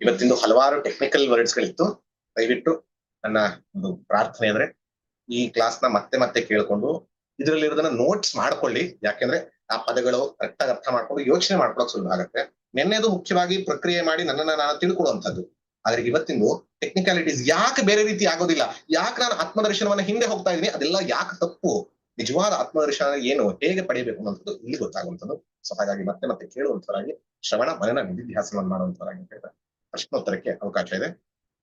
ಇವತ್ತಿಂದು ಹಲವಾರು technical words ಗಳಿತ್ತು. ದಯವಿಟ್ಟು ನನ್ನ ಒಂದು ಪ್ರಾರ್ಥನೆ ಅಂದ್ರೆ ಈ ಕ್ಲಾಸ್ನ ಮತ್ತೆ ಮತ್ತೆ ಕೇಳ್ಕೊಂಡು ಇದರಲ್ಲಿರೋದನ್ನ ನೋಟ್ಸ್ ಮಾಡ್ಕೊಳ್ಳಿ. ಯಾಕೆಂದ್ರೆ ಆ ಪದಗಳು ಕರೆಕ್ಟ್ ಆಗಿ ಅರ್ಥ ಮಾಡ್ಕೊಂಡು ಯೋಚನೆ ಮಾಡ್ಕೊಳಕ್ ಸುಲಭ ಆಗುತ್ತೆ. ನಿನ್ನೆದು ಮುಖ್ಯವಾಗಿ ಪ್ರಕ್ರಿಯೆ ಮಾಡಿ ನನ್ನನ್ನ ನಾನು ತಿಳ್ಕೊಳ್ಳುವಂಥದ್ದು. ಆದ್ರೆ ಇವತ್ತಿಂದು ಟೆಕ್ನಿಕಾಲಿಟೀಸ್ ಯಾಕೆ ಬೇರೆ ರೀತಿ ಆಗೋದಿಲ್ಲ? ಯಾಕೆ ನಾನು ಆತ್ಮದರ್ಶನವನ್ನ ಹಿಂದೆ ಹೋಗ್ತಾ ಇದೀನಿ ಅದೆಲ್ಲ ಯಾಕೆ ತಪ್ಪು? ನಿಜವಾದ ಆತ್ಮದರ್ಶನ ಏನು ಹೇಗೆ ಪಡೆಯಬೇಕು ಅನ್ನೋದು ಇಲ್ಲಿ ಗೊತ್ತಾಗುವಂಥದ್ದು. ಸೊ ಹಾಗಾಗಿ ಮತ್ತೆ ಮತ್ತೆ ಕೇಳುವಂತವರಾಗಿ ಶ್ರವಣ, ಮನನ ನಿಧಿಧ್ಯಾಸನವನ್ನು ಮಾಡುವಂತವರಾಗಿ ಅಂತ ಹೇಳ್ತಾರೆ. ಪ್ರಶ್ನೋತ್ತರಕ್ಕೆ ಅವಕಾಶ ಇದೆ.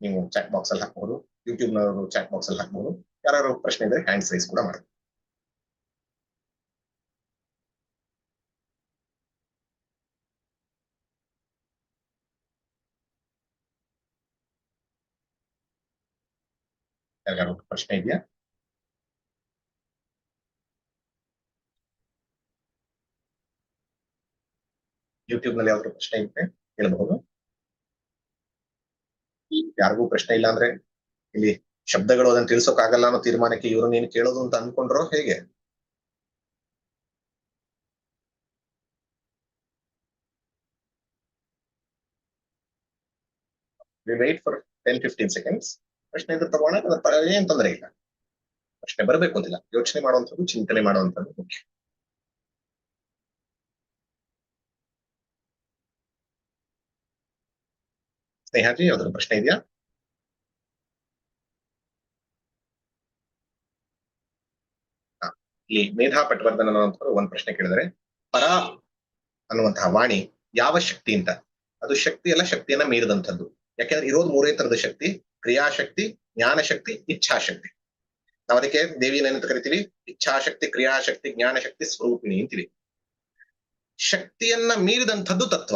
ನೀವು ಚಾಟ್ ಬಾಕ್ಸ್ ಅಲ್ಲಿ ಹಾಕಬಹುದು ಯೂಟ್ಯೂಬ್ ನವರು ಚಾಟ್ ಬಾಕ್ಸ್ ಅಲ್ಲಿ ಹಾಕಬಹುದು ಯಾರು ಪ್ರಶ್ನೆ ಇದ್ರೆ ಹ್ಯಾಂಡ್ ರೈಸ್ ಕೂಡ ಮಾಡಿ ಯಾರಿಗಾರು ಪ್ರಶ್ನೆ ಇದೆಯಾ? ಯೂಟ್ಯೂಬ್ನಲ್ಲಿ ಯಾವ್ದಾದ್ರು ಪ್ರಶ್ನೆ ಇದ್ರೆ ಕೇಳಬಹುದು. ಯಾರಿಗೂ ಪ್ರಶ್ನೆ ಇಲ್ಲ ಅಂದ್ರೆ ಇಲ್ಲಿ ಶಬ್ದಗಳು ಅದನ್ನ ತಿಳ್ಸೋಕ್ ಆಗಲ್ಲ ಅನ್ನೋ ತೀರ್ಮಾನಕ್ಕೆ ಇವರು ನೀನು ಕೇಳೋದು ಅಂತ ಅನ್ಕೊಂಡ್ರೋ ಹೇಗೆ? Wait for ten fifteen seconds ಪ್ರಶ್ನೆ ಇದ್ರೆ ತಗೋಣ ಏನ್ ತೊಂದರೆ ಇಲ್ಲ. ಪ್ರಶ್ನೆ ಬರಬೇಕು ಅಂತಿಲ್ಲ. ಯೋಚನೆ ಮಾಡುವಂಥದ್ದು, ಚಿಂತನೆ ಮಾಡುವಂಥದ್ದು ಮುಖ್ಯ. ಸ್ನೇಹಾಜಿ ಯಾವ್ದಾದ್ರು ಪ್ರಶ್ನೆ ಇದೆಯಾ. ಇಲ್ಲಿ ಮೇಧಾ ಪಟ್ವರ್ಧನ್ ಅನ್ನುವಂಥವ್ರು ಒಂದ್ ಪ್ರಶ್ನೆ ಕೇಳಿದರೆ ಪರ ಅನ್ನುವಂತಹ ವಾಣಿ ಯಾವ ಶಕ್ತಿ ಅಂತ ಅದು ಶಕ್ತಿ ಅಲ್ಲ ಶಕ್ತಿಯನ್ನ ಮೀರಿದಂಥದ್ದು ಯಾಕೆಂದ್ರೆ ಇರೋದು ಮೂರೇ ತರದ ಶಕ್ತಿ ಕ್ರಿಯಾಶಕ್ತಿ ಜ್ಞಾನಶಕ್ತಿ ಇಚ್ಛಾಶಕ್ತಿ ನಾವು ಅದಕ್ಕೆ ದೇವಿನ ಏನಂತ ಕರಿತೀವಿ ಇಚ್ಛಾಶಕ್ತಿ ಕ್ರಿಯಾಶಕ್ತಿ ಜ್ಞಾನಶಕ್ತಿ ಸ್ವರೂಪಿಣಿ ಅಂತೀವಿ ಶಕ್ತಿಯನ್ನ ಮೀರಿದಂಥದ್ದು ತತ್ವ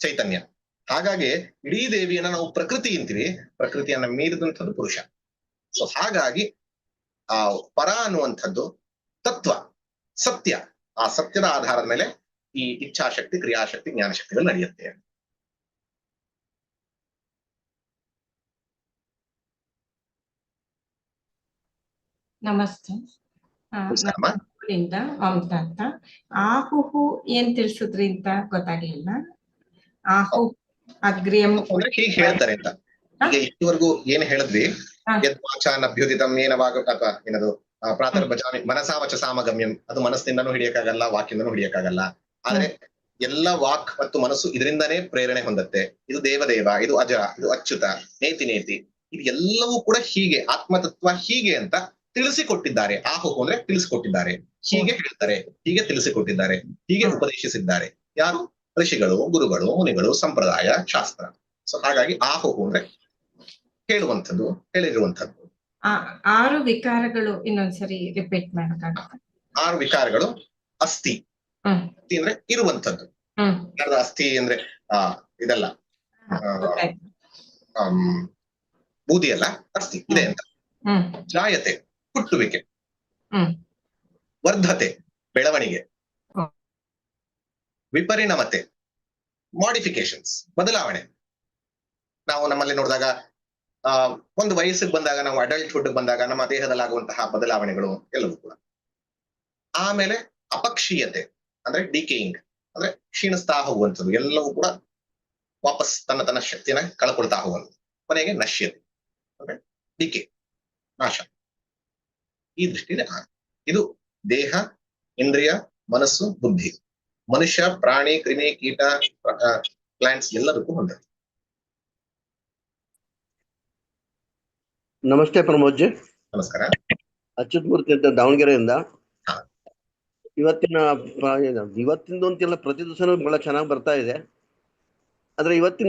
ಚೈತನ್ಯ ಹಾಗಾಗಿ ಇಡೀ ದೇವಿಯನ್ನ ನಾವು ಪ್ರಕೃತಿ ಅಂತೀವಿ. ಪ್ರಕೃತಿಯನ್ನ ಮೀರಿದಂಥದ್ದು ಪುರುಷ. ಸೊ ಹಾಗಾಗಿ ಆ ಪರ ಅನ್ನುವಂಥದ್ದು ತತ್ವ ಸತ್ಯ. ಆ ಸತ್ಯದ ಆಧಾರದ ಮೇಲೆ ಈ ಇಚ್ಛಾಶಕ್ತಿ ಕ್ರಿಯಾಶಕ್ತಿ ಜ್ಞಾನಶಕ್ತಿಗಳು ನಡೆಯುತ್ತೆ. ನಮಸ್ತೆ. ಆಹುಹು ಏನ್ ತಿಳಿಸಿದ್ರಿ ಅಂತ ಗೊತ್ತಾಗ್ಲಿಲ್ಲ. ಆಹು ಅಂದ್ರೆ ಹೀಗೆ ಹೇಳ್ತಾರೆ ಅಂತ. ಈಗ ಇಷ್ಟುವರೆಗೂ ಏನ್ ಹೇಳಿದ್ವಿ. ಯದ್ವಾಚಾನ್ ಅಭ್ಯುದಿತಂ ಏನವಾಗ ಅಥವಾ ಏನದು? ಪ್ರಾತರ್ ಭಜಾಮಿ ಮನಸಾ ವಚ ಸಾಮಗಮ್ಯಂ. ಅದು ಮನಸ್ಸಿಂದನೂ ಹಿಡಿಯಕ್ಕಾಗಲ್ಲ ವಾಕ್ಯಿಂದನೂ ಹಿಡಿಯಕ್ಕಾಗಲ್ಲ. ಆದ್ರೆ ಎಲ್ಲ ವಾಕ್ ಮತ್ತು ಮನಸ್ಸು ಇದರಿಂದಾನೇ ಪ್ರೇರಣೆ ಹೊಂದತ್ತೆ. ಇದು ದೇವದೇವ ಇದು ಅಜ ಇದು ಅಚ್ಯುತ ನೇತಿ ನೇತಿ. ಇದು ಎಲ್ಲವೂ ಕೂಡ ಹೀಗೆ ಆತ್ಮತತ್ವ ಹೀಗೆ ಅಂತ ತಿಳಿಸಿಕೊಟ್ಟಿದ್ದಾರೆ. ಆಹು ಅಂದ್ರೆ ತಿಳಿಸಿಕೊಟ್ಟಿದ್ದಾರೆ. ಹೀಗೆ ಹೇಳ್ತಾರೆ ಹೀಗೆ ತಿಳಿಸಿಕೊಟ್ಟಿದ್ದಾರೆ ಹೀಗೆ ಉಪದೇಶಿಸಿದ್ದಾರೆ. ಯಾರು? ಋಷಿಗಳು ಗುರುಗಳು ಮುನಿಗಳು ಸಂಪ್ರದಾಯ ಶಾಸ್ತ್ರ. ಸೊ ಹಾಗಾಗಿ ಆಹು ಅಂದ್ರೆ ಹೇಳುವಂಥದ್ದು ಹೇಳಿರುವಂಥದ್ದು. ಆರು ವಿಕಾರಗಳು ಇನ್ನೊಂದ್ಸರಿ ರಿಪೀಟ್ ಮಾಡಕ್ಕಾಗತ್ತ ಆರು ವಿಕಾರಗಳು ಅಸ್ಥಿ. ಅಸ್ಥಿ ಅಂದ್ರೆ ಕನ್ನಡದ ಅಸ್ಥಿ ಅಂದ್ರೆ ಆ ಇದಲ್ಲ. ಬೂದಿ ಅಲ್ಲ ಅಸ್ಥಿ ಇದೆ ಅಂತ. ಹ್ಮ್. ಜಾಯತೆ ಹುಟ್ಟುವಿಕೆ. ಹ್ಮ್. ವರ್ಧತೆ ಬೆಳವಣಿಗೆ. ವಿಪರಿಣಮತೆ ಮಾಡಿಫಿಕೇಶನ್ಸ್ ಬದಲಾವಣೆ. ನಾವು ನಮ್ಮಲ್ಲಿ ನೋಡಿದಾಗ, ಆ, ಒಂದು ವಯಸ್ಸಿಗೆ ಬಂದಾಗ, ನಾವು ಅಡಲ್ಟ್ಹುಡ್ ಬಂದಾಗ, ನಮ್ಮ ದೇಹದಲ್ಲಿ ಆಗುವಂತಹ ಬದಲಾವಣೆಗಳು ಎಲ್ಲವೂ ಕೂಡ. ಆಮೇಲೆ ಅಪಕ್ಷೀಯತೆ, ಅಂದ್ರೆ ಡಿಕೇಯಿಂಗ್ ಅಂದ್ರೆ ಕ್ಷೀಣಿಸ್ತಾ ಹೋಗುವಂಥದ್ದು ಎಲ್ಲವೂ ಕೂಡ ವಾಪಸ್ ತನ್ನ ತನ್ನ ಶಕ್ತಿಯನ್ನ ಕಳ್ಕೊಳ್ತಾ ಹೋಗುವಂಥದ್ದು. ಕೊನೆಗೆ ನಶ್ಯತೆ, ಅಂದ್ರೆ ಡಿಕೆ ನಾಶ. ಈ ದೃಷ್ಟಿಯಿಂದ. ಇದು ದೇಹ, ಇಂದ್ರಿಯ, ಮನಸ್ಸು, ಬುದ್ಧಿ. ಮನುಷ್ಯ ಪ್ರಾಣಿ ಕ್ರಿಮಿ ಕೀಟ ಪ್ಲಾಂಟ್ಸ್ ಎಲ್ಲದಕ್ಕೂ ಹೊಂದಿದೆ ನಮಸ್ತೆ ಪ್ರಮೋದ್ಜಿ. ನಮಸ್ಕಾರ. ಅಚ್ಯುತ್ ಮೂರ್ತಿ ಅಂತ ದಾವಣಗೆರೆಯಿಂದ. ಇವತ್ತಿನ ಇವತ್ತಿಂದು ಅಂತಿಲ್ಲ ಪ್ರತಿ ದಿವಸನೂ ಬಹಳ ಚೆನ್ನಾಗಿ ಬರ್ತಾ ಇದೆ. ಆದ್ರೆ ಇವತ್ತಿನ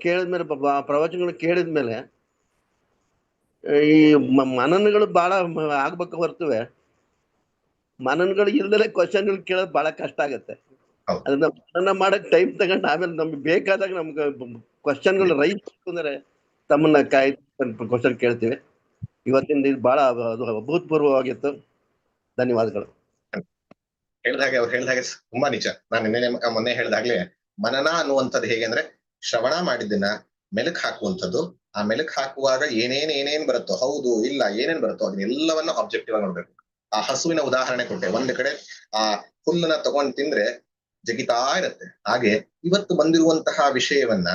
ಕೇಳಿದ್ಮೇಲೆ ಪ್ರವಚನಗಳು ಕೇಳಿದ್ಮೇಲೆ ಈ ಮನನಗಳು ಬಹಳ ಆಗ್ಬೇಕು ಹೊರ್ತವೆ. ಮನನಗಳು ಇಲ್ದಲೆ ಕ್ವಶನ್ಗಳು ಕೇಳೋದು ಬಹಳ ಕಷ್ಟ ಆಗತ್ತೆ. ಅದನ್ನ ಮನನ ಮಾಡಕ್ ಟೈಮ್ ತಗೊಂಡು ಆಮೇಲೆ ನಮ್ಗೆ ಬೇಕಾದಾಗ ನಮ್ಗೆ ಕ್ವಶನ್ಗಳು ರೈಸ್ ಅಂದ್ರೆ ತಮ್ಮನ್ನ ಕಾಯ್ ಕ್ವಶನ್ ಕೇಳ್ತೀವಿ. ಇವತ್ತಿನ ಇದು ಬಹಳ ಅದು ಅಭೂತಪೂರ್ವವಾಗಿತ್ತು. ಧನ್ಯವಾದಗಳು. ಹೇಳ್ದಾಗೆ ಅವ್ರು ಹೇಳ್ದಾಗೆ ತುಂಬಾ ನಿಜ. ನಾನು ನಿನ್ನೆ ಮೊನ್ನೆ ಹೇಳ್ದಾಗ್ಲೇ ಮನನ ಅನ್ನುವಂಥದ್ದು ಹೇಗೆ ಅಂದ್ರೆ ಶ್ರವಣ ಮಾಡಿದ್ದನ್ನ ಮೆಲುಕ್ ಹಾಕುವಂಥದ್ದು. ಆ ಮೆಲುಕ್ ಹಾಕುವಾಗ ಏನೇನ್ ಏನೇನ್ ಬರುತ್ತೋ ಹೌದು ಇಲ್ಲ ಏನೇನ್ ಬರುತ್ತೋ ಅದನ್ನೆಲ್ಲವನ್ನ ಆಬ್ಜೆಕ್ಟಿವ್ ಆಗಿ ನೋಡ್ಬೇಕು. ಆ ಹಸುವಿನ ಉದಾಹರಣೆ ಕೊಟ್ಟೆ. ಒಂದ್ ಕಡೆ ಆ ಹುಲ್ಲನ್ನ ತಗೊಂಡ್ ತಿಂದ್ರೆ ಜಗಿತಾ ಇರುತ್ತೆ ಹಾಗೆ ಇವತ್ತು ಬಂದಿರುವಂತಹ ವಿಷಯವನ್ನ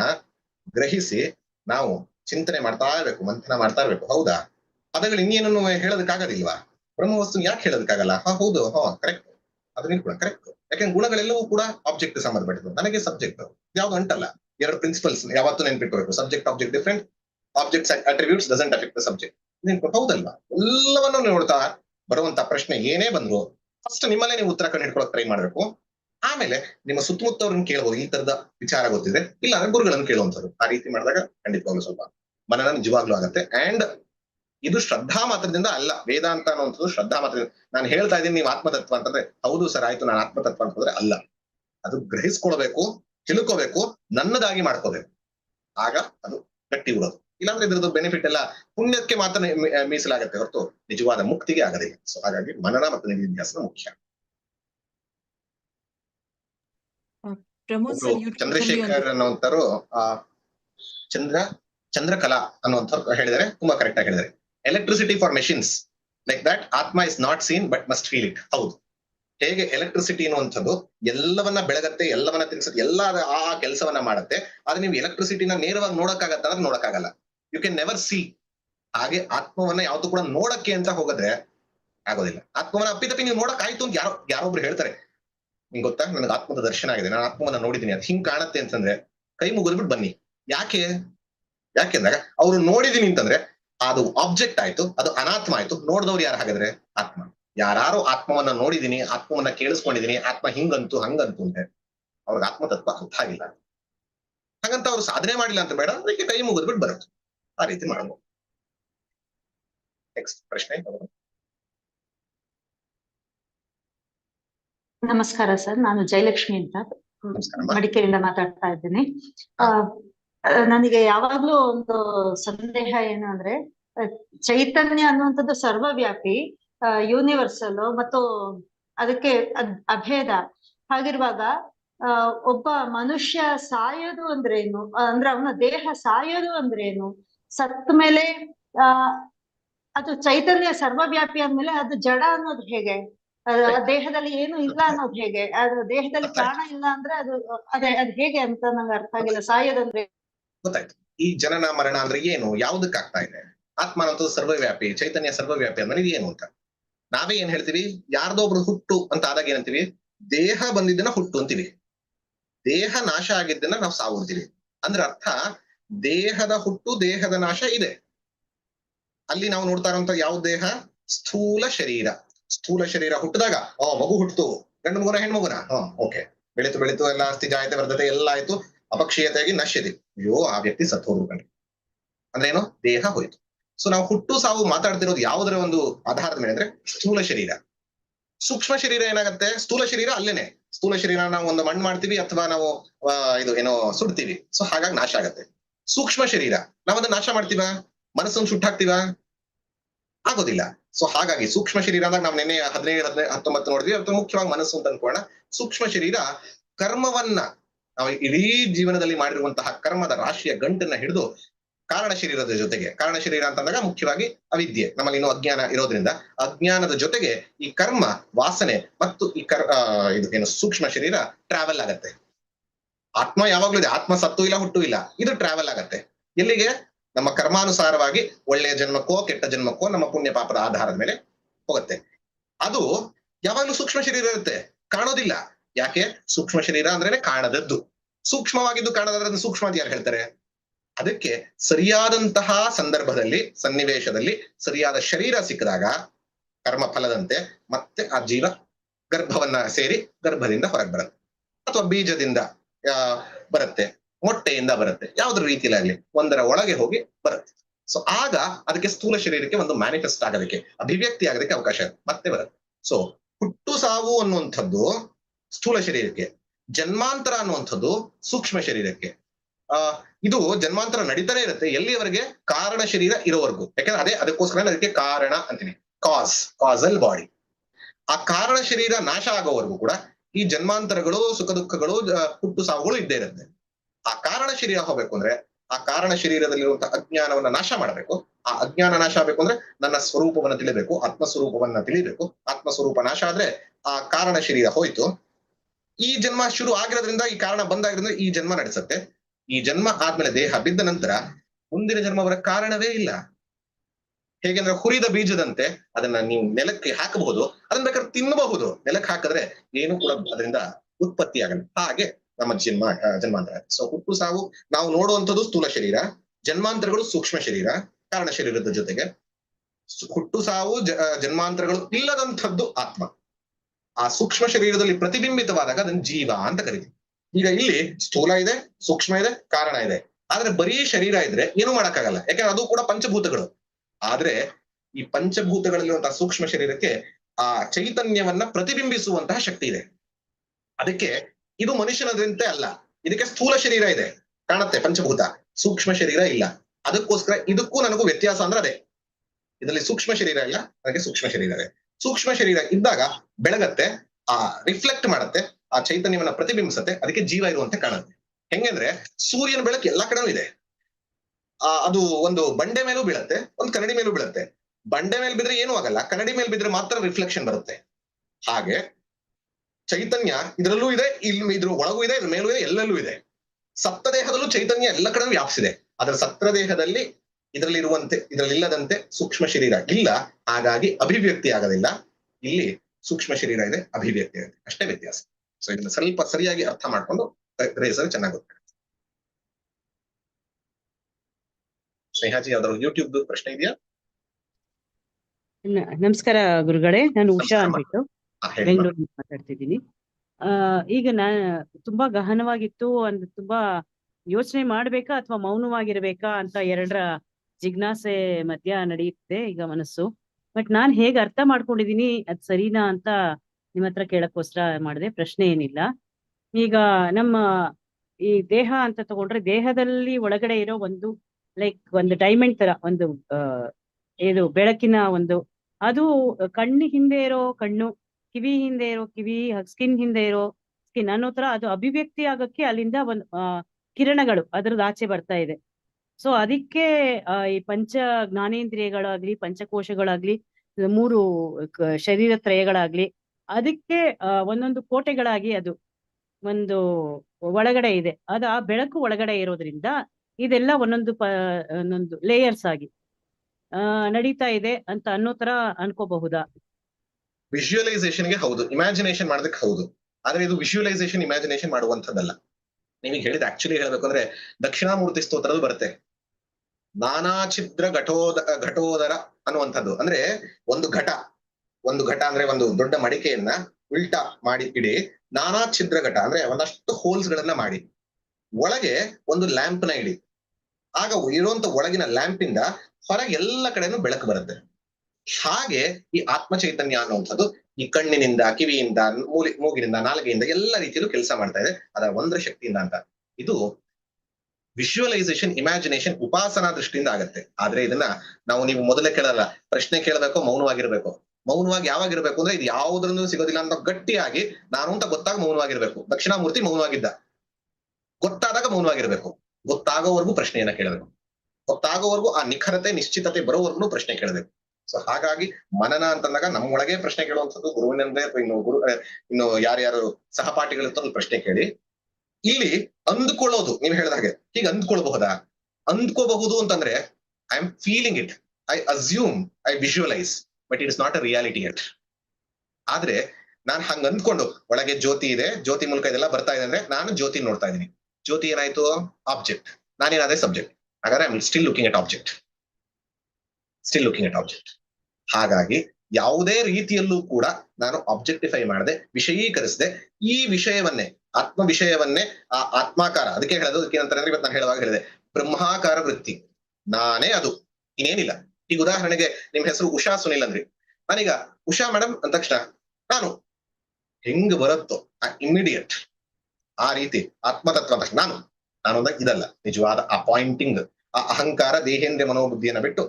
ಗ್ರಹಿಸಿ ನಾವು ಚಿಂತನೆ ಮಾಡ್ತಾ ಇರ್ಬೇಕು, ಮಂಥನ ಮಾಡ್ತಾ ಇರ್ಬೇಕು. ಹೌದಾ? ಪದಗಳು ಇನ್ನೇನನ್ನು ಹೇಳೋದಕ್ಕಾಗೋದಿಲ್ವಾ? ಬ್ರಹ್ಮವಸ್ತು ಯಾಕೆ ಹೇಳೋದಕ್ಕಾಗಲ್ಲ? ಹಾ, ಹೌದು, ಹಾ ಕರೆಕ್ಟ್ ಅದನ್ನ ಕೂಡ ಕರೆಕ್ಟ್ ಯಾಕಂದ್ರೆ ಗುಣಗಳೆಲ್ಲವೂ ಕೂಡ ಆಬ್ಜೆಕ್ಟ್ ಸಂಬಂಧಪಟ್ಟಿದ್ದು ನನಗೆ ಸಬ್ಜೆಕ್ಟ್ ಯಾವ್ದು ಅಂಟಲ್ಲ ಎರಡು ಪ್ರಿನ್ಸಿಪಲ್ಸ್ ಯಾವತ್ತು ನೆನ್ಪಿಟ್ಕೋಬೇಕು subject object different objects attributes doesn't affect the subject ನೆನ್ಪು ಹೌದಲ್ವಾ? ಎಲ್ಲವನ್ನೂ ನೋಡ್ತಾ ಬರುವಂತ ಪ್ರಶ್ನೆ ಏನೇ ಬಂದ್ರು ಫಸ್ಟ್ ನಿಮ್ಮಲ್ಲೇ ನೀವು ಉತ್ತರ ಕಂಡು ಹಿಡ್ಕೊಳಕ್ ಟ್ರೈ ಮಾಡ್ಬೇಕು. ಆಮೇಲೆ ನಿಮ್ಮ ಸುತ್ತಮುತ್ತವ್ರನ್ನ ಕೇಳಬಹುದು ಈ ತರದ ವಿಚಾರ ಗೊತ್ತಿದೆ ಇಲ್ಲ ಅಂದ್ರೆ ಗುರುಗಳನ್ನು ಕೇಳುವಂಥದ್ದು ಆ ರೀತಿ ಮಾಡಿದಾಗ ಖಂಡಿತವಾಗ್ಲೂ ಸ್ವಲ್ಪ ಮನನ ನಿಜವಾಗ್ಲೂ ಆಗತ್ತೆ. ಅಂಡ್ ಇದು ಶ್ರದ್ಧಾ ಮಾತ್ರದಿಂದ ಅಲ್ಲ, ವೇದಾಂತ ಅನ್ನುವಂಥದ್ದು ಶ್ರದ್ಧಾ ಮಾತ್ರದಿಂದ ನಾನು ಹೇಳ್ತಾ ಇದ್ದೀನಿ ನೀವು ಆತ್ಮತತ್ವ ಅಂತಂದ್ರೆ, ಹೌದು ಸರ್, ಆಯ್ತು, ನಾನು ಆತ್ಮತತ್ವ ಅಂತಂದ್ರೆ ಅಲ್ಲ. ಅದು ಗ್ರಹಿಸ್ಕೊಳ್ಬೇಕು, ತಿಳ್ಕೋಬೇಕು, ನನ್ನದಾಗಿ ಮಾಡ್ಕೋಬೇಕು. ಆಗ ಅದು ಗಟ್ಟಿ ಉಡೋದು ಇಲ್ಲಾಂದ್ರೆ ಇದ್ರದ್ದು ಬೆನಿಫಿಟ್ ಎಲ್ಲ ಪುಣ್ಯಕ್ಕೆ ಮಾತ್ರ ಮೀಸಲಾಗತ್ತೆ ಹೊರತು ನಿಜವಾದ ಮುಕ್ತಿಗೆ ಆಗದೆ ಸೊ ಹಾಗಾಗಿ ಮನನ ಮತ್ತು ನಿಧಿಧ್ಯಾಸ ಮುಖ್ಯ ಪ್ರಮೋದ್ ಒಬ್ರು ಸರ್ ಯೂಟ್ಯೂಬ್ ಚಂದ್ರಶೇಖರ್ ಅನ್ನುವಂಥವ್ರು ಆ ಚಂದ್ರ ಚಂದ್ರಕಲಾ ಅನ್ನುವಂಥವ್ರು ಹೇಳಿದರೆ ತುಂಬಾ ಕರೆಕ್ಟ್ ಆಗಿ ಹೇಳಿದ್ದಾರೆ. Electricity for machines like that atma is not seen but must feel it ಹೌದು. ಹೇಗೆ ಎಲೆಕ್ಟ್ರಿಸಿಟಿ ಅನ್ನುವಂಥದ್ದು ಎಲ್ಲವನ್ನ ಬೆಳಗತ್ತೆ ಎಲ್ಲವನ್ನ ತಿನ್ಸುತ್ತೆ ಎಲ್ಲ ಆ ಕೆಲಸವನ್ನ ಮಾಡುತ್ತೆ ಆದ್ರೆ ನೀವು ಎಲೆಕ್ಟ್ರಿಸಿಟಿನ ನೇರವಾಗಿ ನೋಡಕ್ಕಾಗತ್ತ ಅಂದ್ರೆ ನೋಡಕ್ಕಾಗಲ್ಲ. ಯು ಕ್ಯಾನ್ ನೆವರ್ ಸಿ ಹಾಗೆ ಆತ್ಮವನ್ನ ಯಾವ್ದು ಕೂಡ ನೋಡಕ್ಕೆ ಅಂತ ಹೋಗದ್ರೆ ಆಗೋದಿಲ್ಲ. ಆತ್ಮವನ್ನ ಅಪ್ಪಿತಪ್ಪಿ ನೀವು ನೋಡಕ್ ಆಯ್ತು ಅಂತ ಯಾರೋ ಯಾರೊಬ್ರು ಹೇಳ್ತಾರೆ. ನಿಂಗೆ ಗೊತ್ತಾ ನನಗೆ ಆತ್ಮದ ದರ್ಶನ ಆಗಿದೆ. ನಾನು ಆತ್ಮವನ್ನ ನೋಡಿದೀನಿ ಅದು ಹಿಂಗ್ ಕಾಣತ್ತೆ ಅಂತಂದ್ರೆ ಕೈ ಮುಗಿದ್ಬಿಟ್ಟು ಬನ್ನಿ. ಯಾಕೆ? ಯಾಕೆ ಅಂದಾಗ ಅವ್ರು ನೋಡಿದೀನಿ ಅಂತಂದ್ರೆ ಅದು ಆಬ್ಜೆಕ್ಟ್ ಆಯ್ತು, ಅದು ಅನಾತ್ಮ ಆಯ್ತು. ನೋಡಿದವ್ರು ಯಾರು ಹಾಗಾದ್ರೆ? ಆತ್ಮ. ಯಾರು ಆತ್ಮವನ್ನ ನೋಡಿದೀನಿ, ಆತ್ಮವನ್ನ ಕೇಳಿಸ್ಕೊಂಡಿದೀನಿ, ಆತ್ಮ ಹಿಂಗಂತು, ಹಂಗಂತು ಅಂದ್ರೆ ಅವ್ರಿಗೆ ಆತ್ಮತತ್ವ ಅರ್ಥ ಆಗಿಲ್ಲ. ಹಾಗಂತ ಅವ್ರು ಸಾಧನೆ ಮಾಡಿಲ್ಲ ಅಂತ ಬೇಡ ಅದಕ್ಕೆ ಕೈ ಮುಗಿದ್ಬಿಟ್ಟು ಬರುತ್ತೆ. ಆ ರೀತಿ ಮಾಡಬಹುದು ನೆಕ್ಸ್ಟ್ ಪ್ರಶ್ನೆ. ನಮಸ್ಕಾರ ಸರ್ ನಾನು ಜಯಲಕ್ಷ್ಮಿ ಅಂತ ಮಡಿಕೇರಿಯಿಂದ ಮಾತಾಡ್ತಾ ಇದ್ದೀನಿ. ನನಗೆ ಯಾವಾಗ್ಲೂ ಒಂದು ಸಂದೇಹ ಏನು ಅಂದ್ರೆ ಚೈತನ್ಯ ಅನ್ನುವಂಥದ್ದು ಸರ್ವವ್ಯಾಪಿ ಯೂನಿವರ್ಸಲ್ ಮತ್ತು ಅದಕ್ಕೆ ಅದ್- ಅಭೇದ. ಹಾಗಿರುವಾಗ ಒಬ್ಬ ಮನುಷ್ಯ ಸಾಯೋದು ಅಂದ್ರೇನು ಅಂದ್ರೆ ಅವನ ದೇಹ ಸಾಯೋದು ಅಂದ್ರೇನು ಸತ್ತ ಮೇಲೆ ಅದು ಚೈತನ್ಯ ಸರ್ವವ್ಯಾಪಿ ಅಂದ್ಮೇಲೆ ಅದು ಜಡ ಅನ್ನೋದು ಹೇಗೆ? ದೇಹದಲ್ಲಿ ಏನು ಇಲ್ಲ ಅನ್ನೋದು ಹೇಗೆ? ಅದು ದೇಹದಲ್ಲಿ ಪ್ರಾಣ ಇಲ್ಲ ಅಂದ್ರೆ ಅದು ಅದೇ ಅದು ಹೇಗೆ ಅಂತ ನಂಗೆ ಅರ್ಥ ಆಗಿಲ್ಲ. ಸಾಯೋದಂದ್ರೆ? ಗೊತ್ತಾಯ್ತು. ಈ ಜನನ ಮರಣ ಅಂದ್ರೆ ಏನು? ಯಾವುದಕ್ಕಾಗ್ತಾ ಇದೆ? ಆತ್ಮ ಅನ್ನೋದು ಸರ್ವವ್ಯಾಪಿ ಚೈತನ್ಯ ಸರ್ವವ್ಯಾಪಿ ಅಂದ್ರೆ ಏನು ಅಂತ? ನಾವೇ ಏನ್ ಹೇಳ್ತೀವಿ? ಯಾರ್ದೋ ಒಬ್ರು ಹುಟ್ಟು ಅಂತ ಆದಾಗ ಏನಂತೀವಿ? ದೇಹ ಬಂದಿದ್ದನ್ನ ಹುಟ್ಟು ಅಂತೀವಿ. ದೇಹ ನಾಶ ಆಗಿದ್ದನ್ನ ನಾವು ಸಾವು ಅಂತೀವಿ. ಅಂದ್ರೆ ಅರ್ಥ ದೇಹದ ಹುಟ್ಟು ದೇಹದ ನಾಶ ಇದೆ. ಅಲ್ಲಿ ನಾವು ನೋಡ್ತಾ ಇರುವಂತ ಯಾವ ದೇಹ? ಸ್ಥೂಲ ಶರೀರ. ಸ್ಥೂಲ ಶರೀರ ಹುಟ್ಟಿದಾಗ, ಆ ಮಗು ಹುಟ್ಟಿತು, ಗಂಡು ಮಗುನ, ಹೆಣ್ಣು ಮಗುನ? ಹಾ ಓಕೆ ಬೆಳೀತು, ಬೆಳೆತು, ಎಲ್ಲ ಆಸ್ತಿ ಜಾಯತೆ ವರ್ಧತೆ ಎಲ್ಲ ಆಯ್ತು. ಅಪಕ್ಷೀಯತೆಯಾಗಿ ನಶ್ಯತಿ. ಅಯ್ಯೋ, ಆ ವ್ಯಕ್ತಿ ಸತ್ತು ಹೋದ್ರು ಕಣ್ರಿ. ಅಂದ್ರೆ ಏನು ದೇಹ ಹೋಯ್ತು. ಸೊ ನಾವು ಹುಟ್ಟು ಸಾವು ಮಾತಾಡ್ತಿರೋದು ಯಾವುದರ ಒಂದು ಆಧಾರದ ಮೇಲೆ ಅಂದ್ರೆ ಸ್ಥೂಲ ಶರೀರ. ಸೂಕ್ಷ್ಮ ಶರೀರ ಏನಾಗುತ್ತೆ? ಸ್ಥೂಲ ಶರೀರ ಅಲ್ಲೇನೆ. ಸ್ಥೂಲ ಶರೀರ ನಾವು ಒಂದು ಮಣ್ಣು ಮಾಡ್ತೀವಿ ಅಥವಾ ನಾವು ಇದು ಏನೋ ಸುಡ್ತೀವಿ. ಸೊ ಹಾಗಾಗಿ ನಾಶ ಆಗತ್ತೆ. ಸೂಕ್ಷ್ಮ ಶರೀರ. ನಾವದನ್ನ ನಾಶ ಮಾಡ್ತೀವ? ಮನಸ್ಸನ್ನು ಸುಟ್ಟಾಕ್ತಿವ ಆಗೋದಿಲ್ಲ. ಸೊ ಹಾಗಾಗಿ ಸೂಕ್ಷ್ಮ ಶರೀರ ಅಂದಾಗ ನಾವು ನಿನ್ನೆ ಹದಿನೈದು ಹದಿನೈದು ಹತ್ತೊಂಬತ್ತು ನೋಡಿದ್ವಿ. ಅಥವಾ ಮುಖ್ಯವಾಗಿ ಮನಸ್ಸು ಅಂತ ಅನ್ಕೋಣ ಸೂಕ್ಷ್ಮ ಶರೀರ ಕರ್ಮವನ್ನ ನಾವು ಇಡೀ ಜೀವನದಲ್ಲಿ ಮಾಡಿರುವಂತಹ ಕರ್ಮದ ರಾಶಿಯ ಗಂಟನ್ನ ಹಿಡಿದು ಕಾರಣ ಶರೀರದ ಜೊತೆಗೆ, ಕಾರಣ ಶರೀರ ಅಂತಂದಾಗ ಮುಖ್ಯವಾಗಿ ಅವಿದ್ಯೆ. ನಮ್ಮಲ್ಲಿ ಇನ್ನೂ ಅಜ್ಞಾನ ಇರೋದ್ರಿಂದ ಅಜ್ಞಾನದ ಜೊತೆಗೆ ಈ ಕರ್ಮ, ವಾಸನೆ ಮತ್ತು ಈ ಕರ್ ಇದು ಏನು ಸೂಕ್ಷ್ಮ ಶರೀರ ಟ್ರಾವೆಲ್ ಆಗತ್ತೆ. ಆತ್ಮ ಯಾವಾಗ್ಲೂ ಇದೆ. ಆತ್ಮ ಸತ್ತು ಇಲ್ಲ, ಹುಟ್ಟು ಇಲ್ಲ. ಇದು ಟ್ರಾವೆಲ್ ಆಗತ್ತೆ. ಎಲ್ಲಿಗೆ? ನಮ್ಮ ಕರ್ಮಾನುಸಾರವಾಗಿ ಒಳ್ಳೆಯ ಜನ್ಮಕ್ಕೋ, ಕೆಟ್ಟ ಜನ್ಮಕ್ಕೋ ನಮ್ಮ ಪುಣ್ಯ ಪಾಪದ ಆಧಾರದ ಮೇಲೆ ಹೋಗುತ್ತೆ. ಅದು ಯಾವಾಗ್ಲೂ ಸೂಕ್ಷ್ಮ ಶರೀರ ಇರುತ್ತೆ. ಕಾಣೋದಿಲ್ಲ. ಯಾಕೆ? ಸೂಕ್ಷ್ಮ ಶರೀರ ಅಂದ್ರೇನೆ ಕಾಣದದ್ದು. ಸೂಕ್ಷ್ಮವಾಗಿದ್ದು ಕಾಣದಾದ್ರೆ ಸೂಕ್ಷ್ಮ ಅಂತ ಯಾರು ಹೇಳ್ತಾರೆ? ಅದಕ್ಕೆ ಸರಿಯಾದಂತಹ ಸಂದರ್ಭದಲ್ಲಿ, ಸನ್ನಿವೇಶದಲ್ಲಿ ಸರಿಯಾದ ಶರೀರ ಸಿಕ್ಕಿದಾಗ ಕರ್ಮ ಫಲದಂತೆ ಮತ್ತೆ ಆ ಜೀವ ಗರ್ಭವನ್ನ ಸೇರಿ ಗರ್ಭದಿಂದ ಹೊರಗೆ ಬರುತ್ತೆ. ಅಥವಾ ಬೀಜದಿಂದ ಬರುತ್ತೆ. ಮೊಟ್ಟೆಯಿಂದ ಬರುತ್ತೆ. ಯಾವ್ದ್ರ ರೀತಿಲಾಗ್ಲಿ? ಒಂದರ ಒಳಗೆ ಹೋಗಿ ಬರುತ್ತೆ. ಸೊ ಆಗ ಅದಕ್ಕೆ ಸ್ಥೂಲ ಶರೀರಕ್ಕೆ ಒಂದು ಮ್ಯಾನಿಫೆಸ್ಟ್ ಆಗೋದಕ್ಕೆ, ಅಭಿವ್ಯಕ್ತಿ ಆಗೋದಕ್ಕೆ ಅವಕಾಶ. ಮತ್ತೆ ಬರುತ್ತೆ. ಸೊ ಹುಟ್ಟು ಸಾವು ಅನ್ನುವಂಥದ್ದು ಸ್ಥೂಲ ಶರೀರಕ್ಕೆ, ಜನ್ಮಾಂತರ ಅನ್ನುವಂಥದ್ದು ಸೂಕ್ಷ್ಮ ಶರೀರಕ್ಕೆ. ಆ, ಇದು ಜನ್ಮಾಂತರ ನಡೀತಾನೆ ಇರುತ್ತೆ. ಎಲ್ಲಿಯವರೆಗೆ ಕಾರಣ ಶರೀರ ಇರೋವರೆಗೂ. ಯಾಕಂದ್ರೆ ಅದೇ, ಅದಕ್ಕೋಸ್ಕರ ಅದಕ್ಕೆ ಕಾರಣ ಅಂತೀನಿ. ಕಾಸ್ ಕಾಸಲ್ ಬಾಡಿ ಆ ಕಾರಣ ಶರೀರ ನಾಶ ಆಗೋವರೆಗೂ ಕೂಡ ಈ ಜನ್ಮಾಂತರಗಳು, ಸುಖ ದುಃಖಗಳು ಹುಟ್ಟು ಸಾವುಗಳು ಇದ್ದೇ ಇರುತ್ತೆ. ಆ ಕಾರಣ ಶರೀರ ಹೋಗ್ಬೇಕು ಅಂದ್ರೆ ಆ ಕಾರಣ ಶರೀರದಲ್ಲಿರುವಂತಹ ಅಜ್ಞಾನವನ್ನ ನಾಶ ಮಾಡಬೇಕು. ಆ ಅಜ್ಞಾನ ನಾಶ ಆಗ್ಬೇಕು ಅಂದ್ರೆ ನನ್ನ ಸ್ವರೂಪವನ್ನ ತಿಳಿಬೇಕು ಆತ್ಮ ಸ್ವರೂಪವನ್ನ ತಿಳಿಬೇಕು. ಆತ್ಮ ಸ್ವರೂಪ ನಾಶ ಆದ್ರೆ ಆ ಕಾರಣ ಶರೀರ ಹೋಯ್ತು. ಈ ಜನ್ಮ ಶುರು ಆಗಿರೋದ್ರಿಂದ, ಈ ಕಾರಣ ಬಂದಾಗಿರೋದ್ರಿಂದ ಈ ಜನ್ಮ ನಡೆಸುತ್ತೆ. ಈ ಜನ್ಮ ಆದ್ಮೇಲೆ ದೇಹ ಬಿದ್ದ ನಂತರ ಮುಂದಿನ ಜನ್ಮ ಬರ ಕಾರಣವೇ ಇಲ್ಲ. ಹೇಗೆಂದ್ರೆ ಹುರಿದ ಬೀಜದಂತೆ ಅದನ್ನ ನೀವು ನೆಲಕ್ಕೆ ಹಾಕಬಹುದು. ಅದನ್ನ ಬೇಕಾದ್ರೆ ತಿನ್ನಬಹುದು. ನೆಲಕ್ಕೆ ಹಾಕಿದ್ರೆ ಏನು ಕೂಡ ಅದರಿಂದ ಉತ್ಪತ್ತಿ ಆಗಲ್ಲ ಹಾಗೆ ನಮ್ಮ ಜನ್ಮ ಜನ್ಮಾಂತರ. ಸೊ ಹುಟ್ಟು ಸಾವು, ನಾವು ನೋಡುವಂಥದ್ದು ಸ್ಥೂಲ ಶರೀರ, ಜನ್ಮಾಂತರಗಳು ಸೂಕ್ಷ್ಮ ಶರೀರ, ಕಾರಣ ಶರೀರದ ಜೊತೆಗೆ. ಹುಟ್ಟು, ಸಾವು ಜನ್ಮಾಂತರಗಳು ಇಲ್ಲದಂಥದ್ದು ಆತ್ಮ. ಆ ಸೂಕ್ಷ್ಮ ಶರೀರದಲ್ಲಿ ಪ್ರತಿಬಿಂಬಿತವಾದಾಗ ಅದನ್ನು ಜೀವ ಅಂತ ಕರಿತೀವಿ. ಈಗ ಇಲ್ಲಿ ಸ್ಥೂಲ ಇದೆ, ಸೂಕ್ಷ್ಮ ಇದೆ, ಕಾರಣ ಇದೆ. ಆದ್ರೆ ಬರೀ ಶರೀರ ಇದ್ರೆ ಏನು ಮಾಡಕ್ಕಾಗಲ್ಲ. ಯಾಕಂದ್ರೆ ಅದು ಕೂಡ ಪಂಚಭೂತಗಳು. ಆದ್ರೆ ಈ ಪಂಚಭೂತಗಳಲ್ಲಿರುವಂತಹ ಸೂಕ್ಷ್ಮ ಶರೀರಕ್ಕೆ ಆ ಚೈತನ್ಯವನ್ನ ಪ್ರತಿಬಿಂಬಿಸುವಂತಹ ಶಕ್ತಿ ಇದೆ. ಅದಕ್ಕೆ ಇದು ಮನುಷ್ಯನದಂತೆ ಅಲ್ಲ. ಇದಕ್ಕೆ ಸ್ಥೂಲ ಶರೀರ ಇದೆ. ಕಾಣತ್ತೆ, ಪಂಚಭೂತ. ಸೂಕ್ಷ್ಮ ಶರೀರ ಇಲ್ಲ. ಅದಕ್ಕೋಸ್ಕರ ಇದಕ್ಕೂ ನನಗೂ ವ್ಯತ್ಯಾಸ ಅಂದ್ರೆ ಅದೇ. ಇದರಲ್ಲಿ ಸೂಕ್ಷ್ಮ ಶರೀರ ಇಲ್ಲ ನನಗೆ ಸೂಕ್ಷ್ಮ ಶರೀರ ಇದೆ. ಸೂಕ್ಷ್ಮ ಶರೀರ ಇದ್ದಾಗ ಬೆಳಗತ್ತೆ, ಆ ರಿಫ್ಲೆಕ್ಟ್ ಮಾಡುತ್ತೆ, ಆ ಚೈತನ್ಯವನ್ನ ಪ್ರತಿಬಿಂಬಿಸುತ್ತೆ, ಅದಕ್ಕೆ ಜೀವ ಇರುವಂತೆ ಕಾಣುತ್ತೆ. ಹೆಂಗಂದ್ರೆ ಸೂರ್ಯನ ಬೆಳಕು ಎಲ್ಲಾ ಕಡೆನೂ ಇದೆ. ಆ, ಅದು ಒಂದು ಬಂಡೆ ಮೇಲೂ ಬೀಳತ್ತೆ, ಒಂದು ಕನ್ನಡಿ ಮೇಲೂ ಬೀಳತ್ತೆ. ಬಂಡೆ ಮೇಲೆ ಬಿದ್ರೆ ಏನೂ ಆಗಲ್ಲ, ಕನ್ನಡಿ ಮೇಲೆ ಬಿದ್ರೆ ಮಾತ್ರ ರಿಫ್ಲೆಕ್ಷನ್ ಬರುತ್ತೆ. ಹಾಗೆ ಚೈತನ್ಯ ಇದರಲ್ಲೂ ಇದೆ ಇಲ್ಲಿ ಇದ್ರ ಒಳಗೂ ಇದೆ ಇದ್ರ ಮೇಲೂ ಇದೆ ಎಲ್ಲೆಲ್ಲೂ ಇದೆ. ಸಪ್ತ ದೇಹದಲ್ಲೂ ಚೈತನ್ಯ ಎಲ್ಲ ಕಡೆ ವ್ಯಾಪಿಸಿದೆ. ಅದರ ಸಪ್ತ ದೇಹದಲ್ಲಿ ಇದರಲ್ಲಿ ಇರುವಂತೆ ಇದರಲ್ಲಿ ಇಲ್ಲದಂತೆ ಸೂಕ್ಷ್ಮ ಶರೀರ ಇಲ್ಲ ಹಾಗಾಗಿ ಅಭಿವ್ಯಕ್ತಿ ಆಗೋದಿಲ್ಲ. ಇಲ್ಲಿ ಸೂಕ್ಷ್ಮ ಶರೀರ ಇದೆ ಅಭಿವ್ಯಕ್ತಿ ಇದೆ. ಅಷ್ಟೇ ವ್ಯತ್ಯಾಸ. ಸೊ ಇದನ್ನ ಸ್ವಲ್ಪ ಸರಿಯಾಗಿ ಅರ್ಥ ಮಾಡ್ಕೊಂಡು ಗ್ರಹಿಸಲು ಚೆನ್ನಾಗಿ ಗೊತ್ತಾಗುತ್ತೆ ಸ್ನೇಹಾಜಿ ಯಾವ್ದಾದ್ರು ಯೂಟ್ಯೂಬ್ ಪ್ರಶ್ನೆ ಇದೆಯಾ? ನಮಸ್ಕಾರ ಗುರುಗಳೇ ನಾನು ಉಷಾ. ಅಂದ್ಬಿಟ್ಟು ಬೆಂಗಳೂರಿನಿಂದ ಮಾತಾಡ್ತಿದ್ದೀನಿ. ಆ, ಈಗ ನಾ, ತುಂಬಾ ಗಹನವಾಗಿತ್ತು ಅಂದ್ರೆ ತುಂಬಾ ಯೋಚನೆ ಮಾಡ್ಬೇಕಾ ಅಥವಾ ಮೌನವಾಗಿರ್ಬೇಕಾ ಅಂತ ಎರಡರ ಜಿಜ್ಞಾಸೆ ಮಧ್ಯ ನಡೆಯುತ್ತೆ ಈಗ ಮನಸ್ಸು. ಬಟ್ ನಾನ್ ಹೇಗ್ ಅರ್ಥ ಮಾಡ್ಕೊಂಡಿದೀನಿ ಅದ್ ಸರಿನಾ ಅಂತ ನಿಮ್ ಹತ್ರ ಕೇಳಕ್ಕೋಸ್ಕರ ಮಾಡಿದೆ, ಪ್ರಶ್ನೆ ಏನಿಲ್ಲ. ಈಗ ನಮ್ಮ ಈ ದೇಹ ಅಂತ ತಗೊಂಡ್ರೆ ದೇಹದಲ್ಲಿ ಒಳಗಡೆ ಇರೋ ಒಂದು, ಲೈಕ್ ಒಂದು ಡೈಮಂಡ್ ತರ, ಒಂದು ಇದು ಬೆಳಕಿನ ಒಂದು, ಅದು ಕಣ್ಣು ಹಿಂದೆ ಇರೋ ಕಣ್ಣು ಕಿವಿ ಹಿಂದೆ ಇರೋ, ಕಿವಿ ಸ್ಕಿನ್ ಹಿಂದೆ ಇರೋ ಸ್ಕಿನ್ ಅನ್ನೋ ತರ ಅದು ಅಭಿವ್ಯಕ್ತಿ ಆಗಕ್ಕೆ ಅಲ್ಲಿಂದ ಒಂದು ಕಿರಣಗಳು ಅದ್ರದ್ದು ಆಚೆ ಬರ್ತಾ ಇದೆ. ಸೊ ಅದಕ್ಕೆ ಈ ಪಂಚ ಜ್ಞಾನೇಂದ್ರಿಯಗಳಾಗ್ಲಿ, ಪಂಚಕೋಶಗಳಾಗ್ಲಿ ಮೂರು ಶರೀರ ತ್ರಯಗಳಾಗ್ಲಿ, ಅದಕ್ಕೆ ಒಂದೊಂದು ಕೋಟೆಗಳಾಗಿ ಅದು ಒಂದು ಒಳಗಡೆ ಇದೆ. ಅದು ಆ ಬೆಳಕು ಒಳಗಡೆ ಇರೋದ್ರಿಂದ ಇದೆಲ್ಲ ಒಂದೊಂದು ಪ, ಒಂದೊಂದು ಲೇಯರ್ಸ್ ಆಗಿ, ಆ, ನಡೀತಾ ಇದೆ ಅಂತ ಅನ್ನೋ ತರ ಅನ್ಕೋಬಹುದಾ? ವಿಜುವಲೈಸೇಷನ್ಗೆ ಹೌದು. ಇಮ್ಯಾಜಿನೇಷನ್ ಮಾಡೋದಕ್ಕೆ ಹೌದು. ಆದ್ರೆ ಇದು ವಿಜುವಲೈಸೇಷನ್ ಇಮ್ಯಾಜಿನೇಷನ್ ಮಾಡುವಂಥದ್ದಲ್ಲ. ನಿಮಗೆ ಹೇಳಿದ ಆಕ್ಚುಲಿ ಹೇಳಬೇಕು ಅಂದ್ರೆ ದಕ್ಷಿಣಾಮೂರ್ತಿ ಸ್ತೋತ್ರದಲ್ಲಿ ಬರುತ್ತೆ. ನಾನಾ ಛಿದ್ರ ಘಟೋದ, ಘಟೋದರ ಅನ್ನುವಂಥದ್ದು. ಅಂದ್ರೆ ಒಂದು ಘಟ. ಒಂದು ಘಟ ಅಂದ್ರೆ ಒಂದು ದೊಡ್ಡ ಮಡಿಕೆಯನ್ನ ಉಲ್ಟಾ ಮಾಡಿ ಇಡಿ. ನಾನಾ ಛಿದ್ರ ಘಟ ಅಂದ್ರೆ ಒಂದಷ್ಟು ಹೋಲ್ಸ್ ಗಳನ್ನ ಮಾಡಿ. ಒಳಗೆ ಒಂದು ಲ್ಯಾಂಪ್ನ ಇಡಿ. ಆಗ ಇರುವಂತ ಒಳಗಿನ ಲ್ಯಾಂಪ್ ಇಂದ ಹೊರಗೆ ಎಲ್ಲ ಕಡೆನೂ ಬೆಳಕು ಬರುತ್ತೆ. ಹಾಗೆ ಈ ಆತ್ಮ ಚೈತನ್ಯ ಅನ್ನುವಂಥದ್ದು ಈ ಕಣ್ಣಿನಿಂದ, ಕಿವಿಯಿಂದ, ಮೂಲಿ, ಮೂಗಿನಿಂದ, ನಾಲಿಗೆಯಿಂದ ಎಲ್ಲ ರೀತಿಯಲ್ಲೂ ಕೆಲಸ ಮಾಡ್ತಾ ಇದೆ. ಅದರ ಒಂದ್ರ ಶಕ್ತಿಯಿಂದ ಅಂತ. ಇದು ವಿಶುವಲೈಸೇಷನ್ ಇಮ್ಯಾಜಿನೇಷನ್ ಉಪಾಸನಾ ದೃಷ್ಟಿಯಿಂದ ಆಗತ್ತೆ. ಆದ್ರೆ ಇದನ್ನ ನಾವು ನೀವು ಮೊದಲೇ ಕೇಳಲ್ಲ. ಪ್ರಶ್ನೆ ಕೇಳಬೇಕು, ಮೌನವಾಗಿರ್ಬೇಕು. ಮೌನವಾಗಿ ಯಾವಾಗಿರ್ಬೇಕು ಅಂದ್ರೆ ಇದು ಯಾವುದ್ರಲ್ಲೂ ಸಿಗೋದಿಲ್ಲ ಅಂತ ಗಟ್ಟಿಯಾಗಿ ನಾನು ಅಂತ ಗೊತ್ತಾಗ ಮೌನವಾಗಿರ್ಬೇಕು. ದಕ್ಷಿಣಾಮೂರ್ತಿ ಮೌನವಾಗಿದ್ದ. ಗೊತ್ತಾದಾಗ ಮೌನವಾಗಿರ್ಬೇಕು. ಗೊತ್ತಾಗೋವರೆಗೂ ಪ್ರಶ್ನೆಯನ್ನ ಕೇಳಬೇಕು. ಗೊತ್ತಾಗೋವರೆಗೂ ಆ ನಿಖರತೆ, ನಿಶ್ಚಿತತೆ ಬರೋವರೆಗೂ ಪ್ರಶ್ನೆ ಕೇಳಬೇಕು. ಸೊ ಹಾಗಾಗಿ ಮನನ ಅಂತಂದಾಗ ನಮ್ಮೊಳಗೆ ಪ್ರಶ್ನೆ ಕೇಳುವಂಥದ್ದು ಗುರುವಿನಂದ್ರೆ ಅಥವಾ ಇನ್ನು ಗುರು ಇನ್ನು ಯಾರ್ಯಾರು ಸಹಪಾಠಿಗಳಿರ್ತಾರೋ ಪ್ರಶ್ನೆ ಕೇಳಿ. ಇಲ್ಲಿ ಅಂದ್ಕೊಳ್ಳೋದು, ನೀವು ಹೇಳಿದ ಹಾಗೆ, ಹೀಗೆ ಅಂದ್ಕೊಳ್ಬಹುದಾ? ಅಂದ್ಕೋಬಹುದು ಅಂತಂದ್ರೆ I am feeling it I assume I visualize but it is not a reality at ಆದ್ರೆ, ನಾನು ಹಂಗ ಅಂದ್ಕೊಂಡು, ಒಳಗೆ ಜ್ಯೋತಿ ಇದೆ, ಜ್ಯೋತಿ ಮೂಲಕ ಇದೆಲ್ಲ ಬರ್ತಾ ಇದೆ ಅಂದ್ರೆ ನಾನು ಜ್ಯೋತಿ ನೋಡ್ತಾ ಇದ್ದೀನಿ. ಜ್ಯೋತಿ ಏನಾಯ್ತು? ಆಬ್ಜೆಕ್ಟ್ ನಾನೇನಾದ್ರೆ ಸಬ್ಜೆಕ್ಟ್ ಹಾಗಾದ್ರೆ I still looking at object still looking at object ಹಾಗಾಗಿ ಯಾವುದೇ ರೀತಿಯಲ್ಲೂ ಕೂಡ ನಾನು ಆಬ್ಜೆಕ್ಟಿಫೈ ಮಾಡದೆ, ವಿಷಯೀಕರಿಸದೆ ಈ ವಿಷಯವನ್ನೇ ಆತ್ಮ ವಿಷಯವನ್ನೇ ಆ ಆತ್ಮಾಕಾರ, ಅದಕ್ಕೆ ಹೇಳೋದು, ಅದಕ್ಕೆ ಏನಂತಾರೆ ಇವತ್ತು ನಾನು ಹೇಳುವಾಗ ಹೇಳಿದೆ, ಬ್ರಹ್ಮಾಕಾರ ವೃತ್ತಿ. ನಾನೇ ಅದು, ಇನ್ನೇನಿಲ್ಲ. ಈಗ ಉದಾಹರಣೆಗೆ ನಿಮ್ ಹೆಸರು ಉಷಾ ಸುನಿಲ್ ಅಂದ್ರಿ. ನಾನೀಗ ಉಷಾ ಮೇಡಮ್ ಅಂದ ತಕ್ಷಣ, ನಾನು ಹೆಂಗ್ ಬರುತ್ತೋ ಇಮಿಡಿಯೇಟ್ ಆ ರೀತಿ, ಆತ್ಮತತ್ವ ಅಂತ, ನಾನು ನಾನು ಅಂದಾಗ ಇದಲ್ಲ, ನಿಜವಾದ ಆ ಪಾಯಿಂಟಿಂಗ್ ಆ ಅಹಂಕಾರ ದೇಹೇಂದ್ರ ಮನೋಬುದ್ಧಿಯನ್ನ ಬಿಟ್ಟು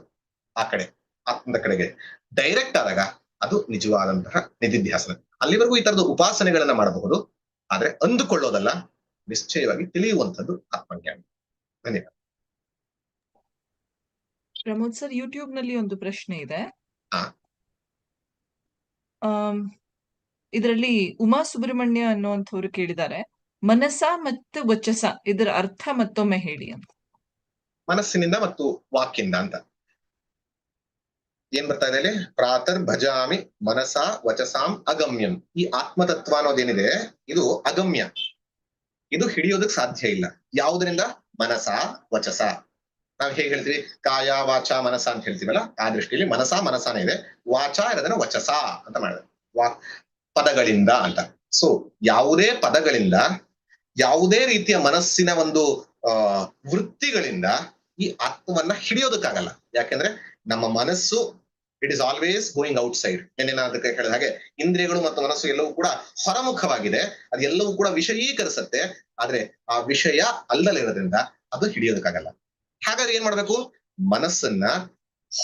ಆ ಕಡೆ ಆತ್ಮದ ಕಡೆಗೆ. ಡೈರೆಕ್ಟ್ ಆದಾಗ ಅದು ನಿಜವಾದಂತಹ ನಿಧಿಧ್ಯಾಸನ. ಅಲ್ಲಿವರೆಗೂ ಈ ತರದ ಉಪಾಸನೆಗಳನ್ನ ಮಾಡಬಹುದು. ಆದ್ರೆ ಅಂದುಕೊಳ್ಳೋದಲ್ಲ ನಿಶ್ಚಯವಾಗಿ ತಿಳಿಯುವಂತದ್ದು ಆತ್ಮಜ್ಞಾನ. ಧನ್ಯವಾದ. ಪ್ರಮೋದ್ ಸರ್ ಯೂಟ್ಯೂಬ್ನಲ್ಲಿ ಒಂದು ಪ್ರಶ್ನೆ ಇದೆ. ಇದರಲ್ಲಿ ಉಮಾ ಸುಬ್ರಹ್ಮಣ್ಯ ಅನ್ನುವಂಥವ್ರು ಕೇಳಿದ್ದಾರೆ. ಮನಸ ಮತ್ತು ವಚಸ ಇದರ ಅರ್ಥ ಮತ್ತೊಮ್ಮೆ ಹೇಳಿ ಅಂತ. ಮನಸ್ಸಿನಿಂದ ಮತ್ತು ವಾಕ್ಯಿಂದ ಅಂತ. ಏನ್ ಬರ್ತಾ ಇದೆ ಪ್ರಾತರ್ ಭಜಾಮಿ ಮನಸ ವಚಸಾಂ ಅಗಮ್ಯಂ. ಈ ಆತ್ಮತತ್ವ ಅನ್ನೋದೇನಿದೆ, ಇದು ಅಗಮ್ಯ. ಇದು ಹಿಡಿಯೋದಕ್ ಸಾಧ್ಯ ಇಲ್ಲ. ಯಾವುದರಿಂದ? ಮನಸ ವಚಸ. ನಾವ್ ಹೇಗೆ ಹೇಳ್ತೀವಿ? ಕಾಯ, ವಾಚ, ಮನಸ ಅಂತ ಹೇಳ್ತೀವಲ್ಲ, ಆ ದೃಷ್ಟಿಯಲ್ಲಿ ಮನಸ ಮನಸಾನೇ ಇದೆ. ವಾಚ ಇರೋದನ್ನ ವಚಸ ಅಂತ ಮಾಡಿದೆ ವಾ, ಪದಗಳಿಂದ ಅಂತ. ಸೊ ಯಾವುದೇ ಪದಗಳಿಂದ, ಯಾವುದೇ ರೀತಿಯ ಮನಸ್ಸಿನ ಒಂದು ವೃತ್ತಿಗಳಿಂದ ಈ ಆತ್ಮವನ್ನ ಹಿಡಿಯೋದಕ್ಕಾಗಲ್ಲ. ಯಾಕೆಂದ್ರೆ ನಮ್ಮ ಮನಸ್ಸು it is always going outside ಏನೇನ ಅದಕ್ಕೆ ಹೇಳಿದ ಹಾಗೆ ಇಂದ್ರಿಯಗಳು ಮತ್ತು ಮನಸ್ಸು ಎಲ್ಲವೂ ಕೂಡ ಹೊರಮುಖವಾಗಿದೆ. ಅದೆಲ್ಲವೂ ಕೂಡ ವಿಷಯೀಕರಿಸುತ್ತೆ. ಆದ್ರೆ ಆ ವಿಷಯ ಅಲ್ಲದಲ್ಲಿರೋದ್ರಿಂದ ಅದು ಹಿಡಿಯೋದಕ್ಕಾಗಲ್ಲ. ಹಾಗಾದ್ರೆ ಏನ್ ಮಾಡ್ಬೇಕು? ಮನಸ್ಸನ್ನ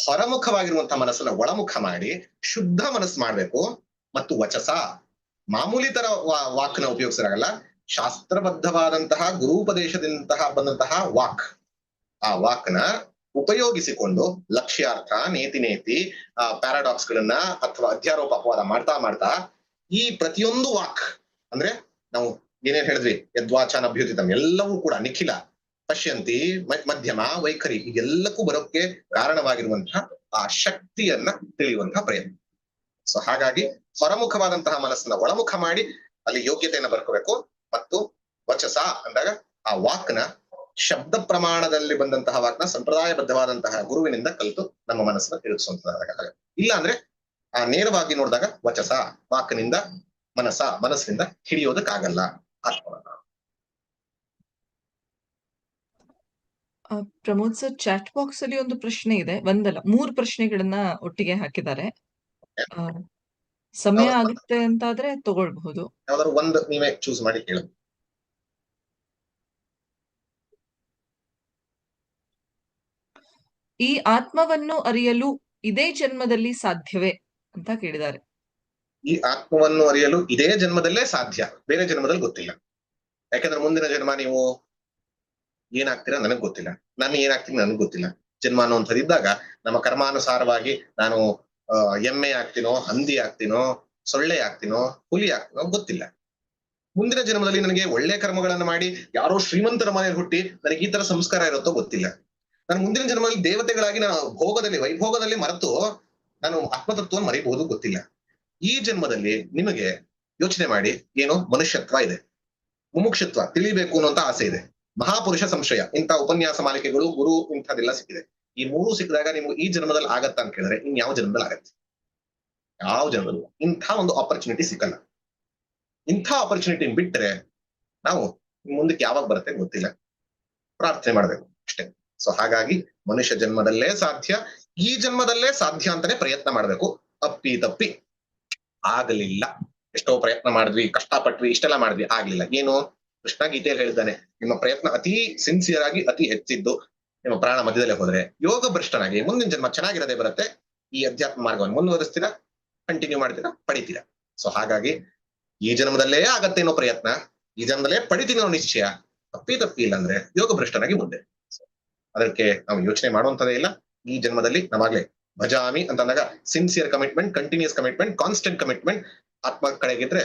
ಹೊರಮುಖವಾಗಿರುವಂತಹ ಮನಸ್ಸನ್ನ ಒಳಮುಖ ಮಾಡಿ ಶುದ್ಧ ಮನಸ್ಸು ಮಾಡ್ಬೇಕು. ಮತ್ತು ವಚಸ. ಮಾಮೂಲಿ ತರ ವಾಕ್ ವಾಕ್ನ ಉಪಯೋಗಿಸಲಾಗಲ್ಲ ಶಾಸ್ತ್ರಬದ್ಧವಾದಂತಹ ಗುರುಪದೇಶದಿಂತಹ ಬಂದಂತಹ ವಾಕ್. ಆ ವಾಕ್ನ ಉಪಯೋಗಿಸಿಕೊಂಡು ಲಕ್ಷ್ಯಾರ್ಥ, ನೇತಿ ನೇತಿ, ಆ ಪ್ಯಾರಾಡಾಕ್ಸ್ ಗಳನ್ನ ಅಥವಾ ಅಧ್ಯಾರೋಪ ಅಪವಾದ ಮಾಡ್ತಾ ಮಾಡ್ತಾ ಈ ಪ್ರತಿಯೊಂದು ವಾಕ್ ಅಂದ್ರೆ ನಾವು ಏನೇನ್ ಹೇಳಿದ್ವಿ? ಯದ್ವಾಚಾನ ಅಭ್ಯುತಿತಂ ಎಲ್ಲವೂ ಕೂಡ ನಿಖಿಲ, ಪಶ್ಯಂತಿ ಮಧ್ಯಮ, ವೈಖರಿ ಇದೆಲ್ಲಕ್ಕೂ ಬರೋಕ್ಕೆ ಕಾರಣವಾಗಿರುವಂತಹ ಆ ಶಕ್ತಿಯನ್ನ ತಿಳಿಯುವಂತಹ ಪ್ರಯತ್ನ. ಸೊ ಹಾಗಾಗಿ ಹೊರಮುಖವಾದಂತಹ ಮನಸ್ಸನ್ನ ಒಳಮುಖ ಮಾಡಿ ಅಲ್ಲಿ ಯೋಗ್ಯತೆಯನ್ನ ಬರ್ಕೋಬೇಕು ಮತ್ತು ವಚಸ ಅಂದಾಗ ಆ ವಾಕ್ನ ಶಬ್ದ ಪ್ರಮಾಣದಲ್ಲಿ ಬಂದಂತಹ ವಾಕ್ನ ಸಂಪ್ರದಾಯಬದ್ಧವಾದಂತಹ ಗುರುವಿನಿಂದ ಕಲಿತು ನಮ್ಮ ಮನಸ್ಸನ್ನ ತಿರುಗಿಸುವಂತದಾಗ ಇಲ್ಲ ಅಂದ್ರೆ ಆ ನೇರವಾಗಿ ನೋಡಿದಾಗ ವಚಸ ವಾಕ್ನಿಂದ ಮನಸ್ಸ ಮನಸ್ಸಿನಿಂದ ಹಿಡಿಯೋದಕ್ಕಾಗಲ್ಲ. ಆತ್ಮವನ್ನ ಪ್ರಮೋದ್ ಸರ್ ಚಾಟ್ ಬಾಕ್ಸ್ ಅಲ್ಲಿ ಒಂದು ಪ್ರಶ್ನೆ ಇದೆ. ಒಂದಲ್ಲ ಮೂರು ಪ್ರಶ್ನೆಗಳನ್ನ ಒಟ್ಟಿಗೆ ಹಾಕಿದ್ದಾರೆ. ಸಮಯ? ಆಗುತ್ತೆ ಅಂತಾದ್ರೆ ತಗೊಳ್ಬಹುದು. ಯಾವ್ದಾದ್ರು ಒಂದು ನೀವೇ ಚೂಸ್ ಮಾಡಿ ಕೇಳು. ಈ ಆತ್ಮವನ್ನು ಅರಿಯಲು ಇದೇ ಜನ್ಮದಲ್ಲಿ ಸಾಧ್ಯವೇ ಅಂತ ಕೇಳಿದ್ದಾರೆ. ಈ ಆತ್ಮವನ್ನು ಅರಿಯಲು ಇದೇ ಜನ್ಮದಲ್ಲೇ ಸಾಧ್ಯ. ಬೇರೆ ಜನ್ಮದಲ್ಲಿ ಗೊತ್ತಿಲ್ಲ. ಯಾಕಂದ್ರೆ ಮುಂದಿನ ಜನ್ಮ ನೀವು ಏನಾಗ್ತೀರಾ ನನಗ್ ಗೊತ್ತಿಲ್ಲ. ನಾನು ಏನಾಗ್ತೀನಿ ನನಗ್ ಗೊತ್ತಿಲ್ಲ. ಜನ್ಮ ಅನ್ನುವಂಥದ್ದಿದ್ದಾಗ ನಮ್ಮ ಕರ್ಮಾನುಸಾರವಾಗಿ ನಾನು ಎಮ್ಮೆ ಆಗ್ತೀನೋ, ಹಂದಿ ಆಗ್ತೀನೋ, ಸೊಳ್ಳೆ ಆಗ್ತೀನೋ, ಹುಲಿ ಆಗ್ತೀನೋ ಗೊತ್ತಿಲ್ಲ. ಮುಂದಿನ ಜನ್ಮದಲ್ಲಿ ನನಗೆ ಒಳ್ಳೆ ಕರ್ಮಗಳನ್ನು ಮಾಡಿ, ಯಾರೋ ಶ್ರೀಮಂತರ ಮನೆಯಲ್ಲಿ ಹುಟ್ಟಿ ನನಗೆ ಈ ತರ ಸಂಸ್ಕಾರ ಇರುತ್ತೋ ಗೊತ್ತಿಲ್ಲ. ನಾನು ಮುಂದಿನ ಜನ್ಮದಲ್ಲಿ ದೇವತೆಗಳಾಗಿ ನಾನು ಭೋಗದಲ್ಲಿ, ವೈಭೋಗದಲ್ಲಿ ಮರೆತು ನಾನು ಆತ್ಮತತ್ವವನ್ನು ಮರಿಬಹುದು ಗೊತ್ತಿಲ್ಲ. ಈ ಜನ್ಮದಲ್ಲಿ ನಿಮಗೆ ಯೋಚನೆ ಮಾಡಿ, ಏನು? ಮನುಷ್ಯತ್ವ ಇದೆ. ಮುಮುಕ್ಷತ್ವ, ತಿಳಿಬೇಕು ಅನ್ನುವಂತ ಆಸೆ ಇದೆ. ಮಹಾಪುರುಷ ಸಂಶಯ, ಇಂಥ ಉಪನ್ಯಾಸ ಮಾಲಿಕೆಗಳು ಗುರು ಇಂಥದೆಲ್ಲ ಸಿಕ್ಕಿದೆ. ಈ ಮೂರು ಸಿಕ್ಕಿದಾಗ ನಿಮ್ಗೆ ಈ ಜನ್ಮದಲ್ಲಿ ಆಗತ್ತಾ ಅಂತ ಕೇಳಿದ್ರೆ ಇನ್ ಯಾವ ಜನ್ಮದಲ್ಲಿ ಆಗತ್ತೆ? ಯಾವ ಜನ್ಮದಲ್ಲಿ? ಇಂಥ ಒಂದು ಆಪರ್ಚುನಿಟಿ ಸಿಕ್ಕಲ್ಲ. ಇಂಥ ಆಪರ್ಚುನಿಟಿ ಬಿಟ್ಟರೆ ನಾವು ಮುಂದಕ್ಕೆ ಯಾವಾಗ ಬರುತ್ತೆ ಗೊತ್ತಿಲ್ಲ. ಪ್ರಾರ್ಥನೆ ಮಾಡ್ಬೇಕು ಅಷ್ಟೇ. ಸೊ ಹಾಗಾಗಿ ಮನುಷ್ಯ ಜನ್ಮದಲ್ಲೇ ಸಾಧ್ಯ, ಈ ಜನ್ಮದಲ್ಲೇ ಸಾಧ್ಯ ಅಂತಾನೆ ಪ್ರಯತ್ನ ಮಾಡ್ಬೇಕು. ಅಪ್ಪಿ ತಪ್ಪಿ ಆಗಲಿಲ್ಲ. ಎಷ್ಟೋ ಪ್ರಯತ್ನ ಮಾಡಿದ್ವಿ, ಕಷ್ಟಪಟ್ವಿ, ಇಷ್ಟೆಲ್ಲ ಮಾಡಿದ್ವಿ, ಆಗ್ಲಿಲ್ಲ. ಏನು? ಕೃಷ್ಣ ಗೀತೆಯಲ್ಲಿ ಹೇಳಿದ್ದಾನೆ, ನಿಮ್ಮ ಪ್ರಯತ್ನ ಅತಿ ಸಿನ್ಸಿಯರ್ ಆಗಿ ಅತಿ ಹೆಚ್ಚಿದ್ದು. ನಿಮ್ಮ ಪ್ರಾಣ ಮಧ್ಯದಲ್ಲೇ ಹೋದ್ರೆ ಯೋಗ ಭ್ರಷ್ಟನಾಗಿ, ಮುಂದಿನ ಜನ್ಮ ಚೆನ್ನಾಗಿರದೆ ಬರುತ್ತೆ. ಈ ಅಧ್ಯಾತ್ಮ ಮಾರ್ಗವನ್ನು ಮುಂದುವರಿಸ್ತೀರಾ? ಕಂಟಿನ್ಯೂ ಮಾಡ್ತೀರಾ? ಪಡಿತೀರಾ? ಸೊ ಹಾಗಾಗಿ ಈ ಜನ್ಮದಲ್ಲೇ ಆಗತ್ತೇನೋ ಪ್ರಯತ್ನ, ಈ ಜನ್ಮದಲ್ಲೇ ಪಡಿತೀನೋ ನಿಶ್ಚಯ. ತಪ್ಪಿ ತಪ್ಪಿ ಇಲ್ಲ ಅಂದ್ರೆ ಯೋಗ ಭ್ರಷ್ಟನಾಗಿ ಮುಂದೆ. ಅದಕ್ಕೆ ನಾವು ಯೋಚನೆ ಮಾಡುವಂತದೇ ಇಲ್ಲ. ಈ ಜನ್ಮದಲ್ಲಿ ನವಾಗ್ಲೇ ಭಜಾಮಿ ಅಂತ ಅಂದಾಗ sincere commitment continuous commitment constant commitment ಆತ್ಮ ಕಡೆಗಿದ್ರೆ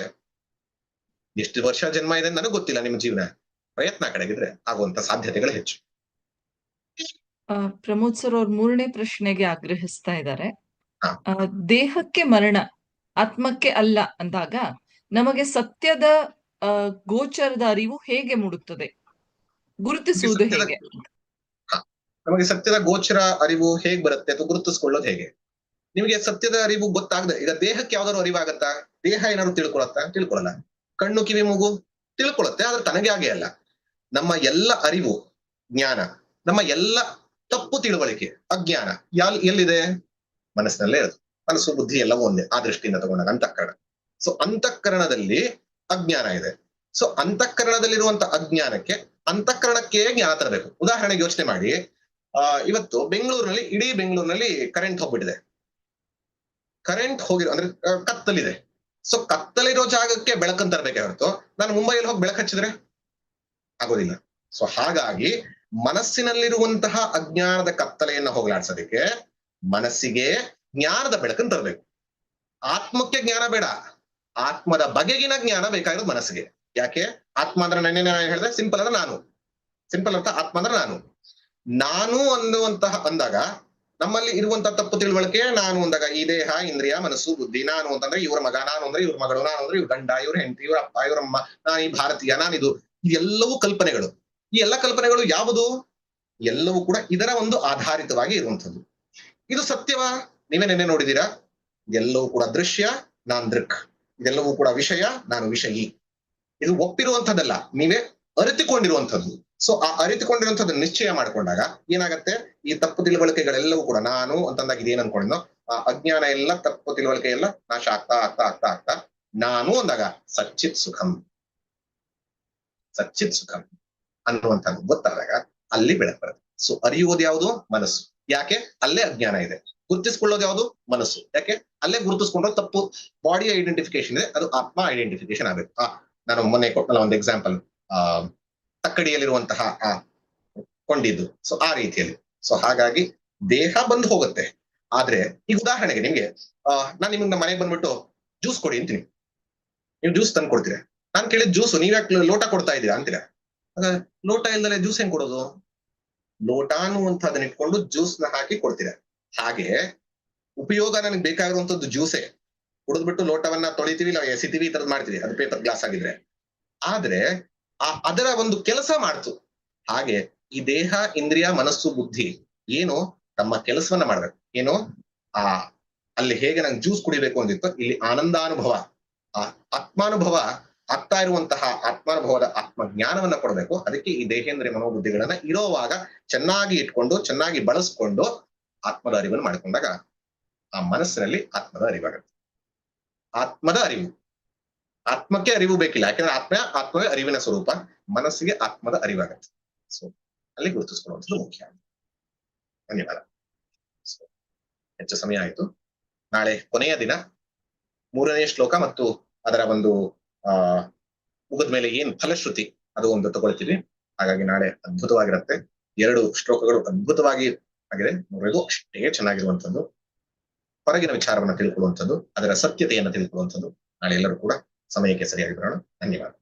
ಎಷ್ಟು ವರ್ಷ ಜನ್ಮ ಇದೆ ನನಗೆ ಗೊತ್ತಿಲ್ಲ ನಿಮ್ಮ ಜೀವನ. ಪ್ರಯತ್ನ ಕಡೆಗಿದ್ರೆ ಆಗುವಂತ ಸಾಧ್ಯತೆಗಳು ಹೆಚ್ಚು. ಪ್ರಮೋದ್ ಸರ್ ಅವ್ರ ಮೂರನೇ ಪ್ರಶ್ನೆಗೆ ಆಗ್ರಹಿಸ್ತಾ ಇದ್ದಾರೆ. ದೇಹಕ್ಕೆ ಮರಣ ಆತ್ಮಕ್ಕೆ ಅಲ್ಲ ಅಂದಾಗ ನಮಗೆ ಸತ್ಯದ ಗೋಚರದ ಅರಿವು ಹೇಗೆ ಮೂಡುತ್ತದೆ? ಗುರುತಿಸುವುದು ಹೇಗೆ? ನಮಗೆ ಸತ್ಯದ ಗೋಚರ ಅರಿವು ಹೇಗ್ ಬರುತ್ತೆ ಅಥವಾ ಗುರುತಿಸ್ಕೊಳ್ಳೋದು ಹೇಗೆ? ನಿಮಗೆ ಸತ್ಯದ ಅರಿವು ಗೊತ್ತಾಗದೆ, ಈಗ ದೇಹಕ್ಕೆ ಯಾವ್ದಾದ್ರು ಅರಿವಾಗತ್ತಾ? ದೇಹ ಏನಾದ್ರು ತಿಳ್ಕೊಳತ್ತಾ? ತಿಳ್ಕೊಳಲ್ಲ. ಕಣ್ಣು, ಕಿವಿ, ಮೂಗು ತಿಳ್ಕೊಳತ್ತೆ, ಆದ್ರೆ ತನಗೆ ಆಗೇ ಅಲ್ಲ. ನಮ್ಮ ಎಲ್ಲ ಅರಿವು ಜ್ಞಾನ, ನಮ್ಮ ಎಲ್ಲ ತಪ್ಪು ತಿಳುವಳಿಕೆ, ಅಜ್ಞಾನ, ಯಾಲ್, ಎಲ್ಲಿದೆ? ಮನಸ್ಸಿನಲ್ಲೇ ಇರೋದು. ಮನಸ್ಸು, ಬುದ್ಧಿ ಎಲ್ಲವೂ ಒಂದೇ, ಆ ದೃಷ್ಟಿಯಿಂದ ತಗೊಂಡಾಗ ಅಂತಃಕರಣ. ಸೊ ಅಂತಃಕರಣದಲ್ಲಿ ಅಜ್ಞಾನ ಇದೆ. ಸೊ ಅಂತಃಕರಣದಲ್ಲಿರುವಂತ ಅಜ್ಞಾನಕ್ಕೆ ಅಂತಃಕರಣಕ್ಕೆ ಜ್ಞಾನ ತರಬೇಕು. ಉದಾಹರಣೆಗೆ ಯೋಚನೆ ಮಾಡಿ ಇವತ್ತು ಬೆಂಗಳೂರಿನಲ್ಲಿ, ಇಡೀ ಬೆಂಗಳೂರಿನಲ್ಲಿ ಕರೆಂಟ್ ಹೋಗ್ಬಿಟ್ಟಿದೆ. ಕರೆಂಟ್ ಹೋಗಿರೋ, ಅಂದ್ರೆ ಕತ್ತಲಿದೆ. ಸೊ ಕತ್ತಲಿರೋ ಜಾಗಕ್ಕೆ ಬೆಳಕನ್ನು ತರಬೇಕೆ ಹೊರತು, ನಾನು ಮುಂಬೈಯಲ್ಲಿ ಹೋಗಿ ಬೆಳಕು ಹಚ್ಚಿದ್ರೆ? ಆಗೋದಿಲ್ಲ. ಸೊ ಹಾಗಾಗಿ ಮನಸ್ಸಿನಲ್ಲಿರುವಂತಹ ಅಜ್ಞಾನದ ಕತ್ತಲೆಯನ್ನ ಹೋಗಲಾಡ್ಸೋದಕ್ಕೆ ಮನಸ್ಸಿಗೆ ಜ್ಞಾನದ ಬೆಳಕನ್ನು ತರಬೇಕು. ಆತ್ಮಕ್ಕೆ ಜ್ಞಾನ ಬೇಡ. ಆತ್ಮದ ಬಗೆಗಿನ ಜ್ಞಾನ ಬೇಕಾಗಿರೋದು ಮನಸ್ಸಿಗೆ. ಯಾಕೆ? ಆತ್ಮ ಅಂದ್ರೆ ನೆನ್ನೆ ನಾನು ಹೇಳಿದ್ರೆ ಸಿಂಪಲ್ ಅಂದ್ರೆ ನಾನು. ಸಿಂಪಲ್ ಅಂತ ಆತ್ಮ ಅಂದ್ರೆ ನಾನು. ನಾನು ಅನ್ನುವಂತಹ ಅಂದಾಗ ನಮ್ಮಲ್ಲಿ ಇರುವಂತಹ ತಪ್ಪು ತಿಳುವಳಿಕೆ, ನಾನು ಅಂದಾಗ ಈ ದೇಹ, ಇಂದ್ರಿಯ, ಮನಸ್ಸು, ಬುದ್ಧಿ, ನಾನು ಅಂತಂದ್ರೆ ಇವ್ರ ಮಗ, ನಾನು ಅಂದ್ರೆ ಇವ್ರ ಮಗಳು, ನಾನು ಅಂದ್ರೆ ಇವ್ರ ಗಂಡ, ಇವ್ರ ಹೆಂಡತಿ, ಇವ್ರ ಅಪ್ಪ ಇವರಮ್ಮ ನಾನು ಈ ಭಾರತೀಯ ನಾನಿದು ಇದೆಲ್ಲವೂ ಕಲ್ಪನೆಗಳು. ಈ ಎಲ್ಲ ಕಲ್ಪನೆಗಳು ಯಾವುದು? ಎಲ್ಲವೂ ಕೂಡ ಇದರ ಒಂದು ಆಧಾರಿತವಾಗಿ ಇರುವಂಥದ್ದು. ಇದು ಸತ್ಯವಾ? ನೀವೇ ನಿನ್ನೆ ನೋಡಿದೀರಾ ಎಲ್ಲವೂ ಕೂಡ ದೃಶ್ಯ, ನಾನ್ ದೃಕ್. ಇದೆಲ್ಲವೂ ಕೂಡ ವಿಷಯ, ನಾನು ವಿಷಯಿ. ಇದು ಒಪ್ಪಿರುವಂಥದ್ದಲ್ಲ. ನೀವೇ ಅರಿತುಕೊಂಡಿರುವಂತದ್ದು ಸೊ ಆ ಅರಿತುಕೊಂಡಿರುವಂತದ್ದು ನಿಶ್ಚಯ ಮಾಡ್ಕೊಂಡಾಗ ಏನಾಗತ್ತೆ? ಈ ತಪ್ಪು ತಿಳುವಳಿಕೆಗಳೆಲ್ಲವೂ ಕೂಡ ನಾನು ಅಂತಂದಾಗ ಇದೇನ್ ಅನ್ಕೊಂಡಿದ್ನೋ, ಆ, ಅಜ್ಞಾನ ಎಲ್ಲ, ತಪ್ಪು ತಿಳುವಳಿಕೆ ಎಲ್ಲ ನಾಶ ಆಗ್ತಾ ಆಗ್ತಾ ಆಗ್ತಾ ಆಗ್ತಾ ನಾನು ಅಂದಾಗ ಸಚ್ಚಿತ್ ಸುಖಂ. ಸಚ್ಚಿತ್ ಸುಖಂ ಅನ್ನುವಂಥದ್ದು ಗೊತ್ತಾದಾಗ ಅಲ್ಲಿ ಬೆಳಕು ಬರುತ್ತೆ. ಸೊ ಅರಿಯುವುದು ಯಾವುದು? ಮನಸ್ಸು. ಯಾಕೆ? ಅಲ್ಲೇ ಅಜ್ಞಾನ ಇದೆ. ಗುರುತಿಸ್ಕೊಳ್ಳೋದು ಯಾವುದು? ಮನಸ್ಸು. ಯಾಕೆ? ಅಲ್ಲೇ ಗುರುತಿಸ್ಕೊಂಡ್ರೆ ತಪ್ಪು ಬಾಡಿ ಐಡೆಂಟಿಫಿಕೇಶನ್ ಇದೆ. ಅದು ಆತ್ಮ ಐಡೆಂಟಿಫಿಕೇಶನ್ ಆಗಬೇಕು. ನಾನು ಮೊನ್ನೆ ಕೊಟ್ಟಲ್ಲ ಒಂದು ಎಕ್ಸಾಂಪಲ್ ಆ ತಕ್ಕಡಿಯಲ್ಲಿರುವಂತಹ ಆ ಕೊಂಡಿದ್ದು. ಸೊ ಆ ರೀತಿಯಲ್ಲಿ. ಸೊ ಹಾಗಾಗಿ ದೇಹ ಬಂದು ಹೋಗುತ್ತೆ. ಆದ್ರೆ, ಈಗ ಉದಾಹರಣೆಗೆ ನಿಮ್ಗೆ, ಆ, ನಾನ್ ನಿಮ್ಗೆ ಮನೆಗೆ ಬಂದ್ಬಿಟ್ಟು ಜ್ಯೂಸ್ ಕೊಡಿ ಅಂತೀನಿ. ನೀವು ಜ್ಯೂಸ್ ತಂದು ಕೊಡ್ತೀರಾ? ನಾನ್ ಕೇಳಿದ್ ಜ್ಯೂಸ್ ನೀವ್ಯಾಕೆ ಲೋಟ ಕೊಡ್ತಾ ಇದ್ದೀರಾ ಅಂತೀರಾ? ಲೋಟ ಇಲ್ದಲೆ ಜ್ಯೂಸ್ ಹೆಂಗ್ ಕೊಡೋದು? ಲೋಟ ಅನ್ನುವಂಥದ್ದನ್ನ ಇಟ್ಕೊಂಡು ಜ್ಯೂಸ್ನ ಹಾಕಿ ಕೊಡ್ತೀರಾ? ಹಾಗೆ ಉಪಯೋಗ ನನಗೆ ಬೇಕಾಗಿರುವಂತದ್ದು ಜ್ಯೂಸೇ ಕುಡಿದ್ಬಿಟ್ಟು ಲೋಟವನ್ನ ತೊಳಿತೀವಿ ಇಲ್ಲ ಎಸಿತೀವಿ ಈ ತರದ್ ಮಾಡ್ತೀವಿ. ಅದು ಪೇಪರ್ ಗ್ಲಾಸ್ ಆಗಿದ್ರೆ. ಆದ್ರೆ ಆ, ಅದರ ಒಂದು ಕೆಲಸ ಮಾಡ್ತು. ಹಾಗೆ ಈ ದೇಹ, ಇಂದ್ರಿಯ, ಮನಸ್ಸು, ಬುದ್ಧಿ ಏನು ತಮ್ಮ ಕೆಲಸವನ್ನ ಮಾಡ್ಬೇಕು. ಏನು? ಆ, ಅಲ್ಲಿ ಹೇಗೆ ನಂಗೆ ಜ್ಯೂಸ್ ಕುಡಿಬೇಕು ಅಂದಿತ್ತು, ಇಲ್ಲಿ ಆನಂದಾನುಭವ. ಆ, ಆತ್ಮಾನುಭವ, ಆಗ್ತಾ ಇರುವಂತಹ ಆತ್ಮಾನುಭವದ ಆತ್ಮ ಜ್ಞಾನವನ್ನ ಕೊಡಬೇಕು. ಅದಕ್ಕೆ ಈ ದೇಹೇಂದ್ರಿಯ ಮನೋಬುದ್ಧಿಗಳನ್ನ ಇರೋವಾಗ ಚೆನ್ನಾಗಿ ಇಟ್ಕೊಂಡು, ಚೆನ್ನಾಗಿ ಬಳಸ್ಕೊಂಡು ಆತ್ಮದ ಅರಿವನ್ನು ಮಾಡಿಕೊಂಡಾಗ ಆ ಮನಸ್ಸಿನಲ್ಲಿ ಆತ್ಮದ ಅರಿವಾಗುತ್ತೆ. ಆತ್ಮದ ಅರಿವು. ಆತ್ಮಕ್ಕೆ ಅರಿವು ಬೇಕಿಲ್ಲ. ಯಾಕಂದ್ರೆ ಆತ್ಮ, ಆತ್ಮವೇ ಅರಿವಿನ ಸ್ವರೂಪ. ಮನಸ್ಸಿಗೆ ಆತ್ಮದ ಅರಿವಾಗತ್ತೆ. ಸೊ ಅಲ್ಲಿ ಗುರುತಿಸ್ಕೊಳ್ಳುವಂಥದ್ದು ಮುಖ್ಯ. ಧನ್ಯವಾದ. ಸೊ ಹೆಚ್ಚು ಸಮಯ ಆಯಿತು. ನಾಳೆ ಕೊನೆಯ ದಿನ, ಮೂರನೇ ಶ್ಲೋಕ ಮತ್ತು ಅದರ ಒಂದು, ಆ ಮುಗಿದ ಮೇಲೆ ಏನ್ ಫಲಶ್ರುತಿ, ಅದು ಒಂದು ತಗೊಳ್ತೀವಿ. ಹಾಗಾಗಿ ನಾಳೆ ಅದ್ಭುತವಾಗಿರುತ್ತೆ. ಎರಡು ಶ್ಲೋಕಗಳು ಅದ್ಭುತವಾಗಿ ಆಗಿದೆ. ಮೂರಿಗೂ ಅಷ್ಟೇ ಚೆನ್ನಾಗಿರುವಂಥದ್ದು. ಹೊರಗಿನ ವಿಚಾರವನ್ನು ತಿಳ್ಕೊಳ್ಳುವಂಥದ್ದು, ಅದರ ಸತ್ಯತೆಯನ್ನು ತಿಳ್ಕೊಳ್ಳುವಂಥದ್ದು. ನಾಳೆ ಎಲ್ಲರೂ ಕೂಡ ಸಮಯಕ್ಕೆ ಸರಿಯಾಗಿ ಬರೋಣ ಧನ್ಯವಾದ